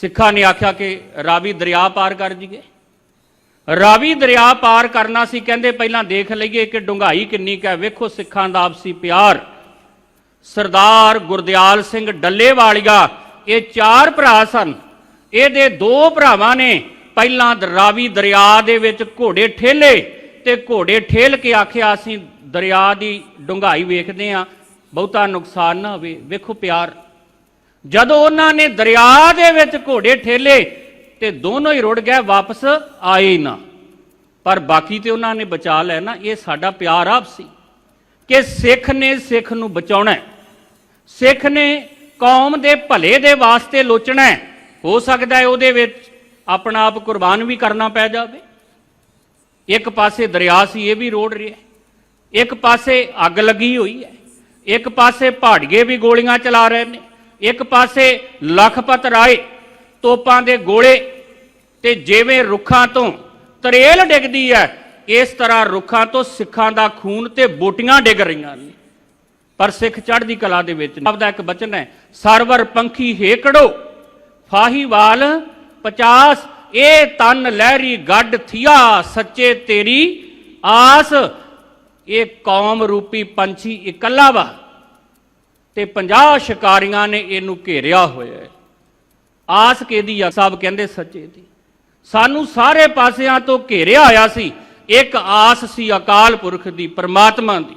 ਸਿੱਖਾਂ ਨੇ ਆਖਿਆ ਕਿ ਰਾਵੀ ਦਰਿਆ ਪਾਰ ਕਰ ਜੀਏ। ਰਾਵੀ ਦਰਿਆ ਪਾਰ ਕਰਨਾ ਸੀ, ਕਹਿੰਦੇ ਪਹਿਲਾਂ ਦੇਖ ਲਈਏ ਕਿ ਡੁੰਗਾਈ ਕਿੰਨੀ ਕੁ ਵੇਖੋ ਸਿੱਖਾਂ ਦਾ ਆਪਸੀ ਪਿਆਰ। ਸਰਦਾਰ ਗੁਰਦਿਆਲ ਸਿੰਘ ਡੱਲੇਵਾਲੀਆ, ਇਹ ਚਾਰ ਭਰਾ ਸਨ। ਇਹਦੇ ਦੋ ਭਰਾਵਾਂ ਨੇ ਪਹਿਲਾਂ ਰਾਵੀ ਦਰਿਆ ਦੇ ਵਿੱਚ ਘੋੜੇ ਠੇਲੇ ਤੇ ਘੋੜੇ ਠੇਲ ਕੇ ਆਖਿਆ, ਅਸੀਂ ਦਰਿਆ ਦੀ ਡੁੰਗਾਈ ਵੇਖਦੇ ਆ ਬਹੁਤਾ ਨੁਕਸਾਨ ਨਾ ਹੋਵੇ। ਵੇਖੋ ਪਿਆਰ। ਜਦੋਂ ਉਹਨਾਂ ਨੇ ਦਰਿਆ ਦੇ ਵਿੱਚ ਘੋੜੇ ਠੇਲੇ ਤੇ ਦੋਨੋਂ ਹੀ ਰੁੜ ਗਏ, ਵਾਪਸ ਆਏ ਹੀ ਨਾ। ਪਰ ਬਾਕੀ ਤੇ ਉਹਨਾਂ ਨੇ ਬਚਾ ਲਿਆ ਨਾ ਇਹ ਸਾਡਾ ਪਿਆਰ ਆਪਸੀ ਕਿ ਸਿੱਖ ਨੇ ਸਿੱਖ ਨੂੰ ਬਚਾਉਣਾ ਹੈ। ਸਿੱਖ ਨੇ ਕੌਮ ਦੇ ਭਲੇ ਦੇ ਵਾਸਤੇ ਲੋਚਣਾ ਹੈ। ਹੋ ਸਕਦਾ ਹੈ ਉਹਦੇ ਵਿੱਚ ਆਪਣਾ ਆਪ ਕੁਰਬਾਨ ਵੀ ਕਰਨਾ ਪੈ ਜਾਵੇ। ਇੱਕ ਪਾਸੇ ਦਰਿਆ ਸੀ, ਇਹ ਵੀ ਰੋੜ ਰਿਹਾ ਇੱਕ ਪਾਸੇ ਅੱਗ ਲੱਗੀ ਹੋਈ ਹੈ। ਇੱਕ ਪਾਸੇ ਪਹਾੜੀਏ ਵੀ ਗੋਲੀਆਂ ਚਲਾ ਰਹੇ ਨੇ। ਇੱਕ ਪਾਸੇ ਲਖਪਤ ਰਾਏ, ਤੋਪਾਂ ਦੇ ਗੋਲੇ ਤੇ ਜਿਵੇਂ ਰੁੱਖਾਂ ਤੋਂ ਤਰੇਲ ਡਿੱਗਦੀ ਹੈ, ਇਸ ਤਰ੍ਹਾਂ ਰੁੱਖਾਂ ਤੋਂ ਸਿੱਖਾਂ ਦਾ ਖੂਨ ਤੇ ਬੋਟੀਆਂ ਡਿੱਗ ਰਹੀਆਂ ਨੇ। ਪਰ ਸਿੱਖ ਚੜ੍ਹਦੀ ਕਲਾ ਦੇ ਵਿੱਚ ਆਪਦਾ ਇੱਕ ਬਚਨ ਹੈ, ਸਰਵਰ ਪੰਖੀ ਹੇਕੜੋ ਫਾਹੀਵਾਲ 50 ਇਹ ਤਨ ਲਹਿਰੀ ਗੱਡ ਥੀਆ, ਸੱਚੇ ਤੇਰੀ ਆਸ। ਇਹ ਕੌਮ ਰੂਪੀ ਪੰਛੀ ਇਕੱਲਾ ਵਾ। ਤੇ 50 ਸ਼ਿਕਾਰੀਆਂ ਨੇ ਇਹਨੂੰ ਘੇਰਿਆ ਹੋਇਆ ਹੈ। ਆਸ ਕਿਹਦੀ ਆ? ਸਾਹਿਬ ਕਹਿੰਦੇ ਸੱਚੇ ਦੀ। ਸਾਨੂੰ ਸਾਰੇ ਪਾਸਿਆਂ ਤੋਂ ਘੇਰਿਆ ਆਇਆ ਸੀ। ਇੱਕ ਆਸ ਸੀ ਅਕਾਲ ਪੁਰਖ ਦੀ, ਪਰਮਾਤਮਾ ਦੀ।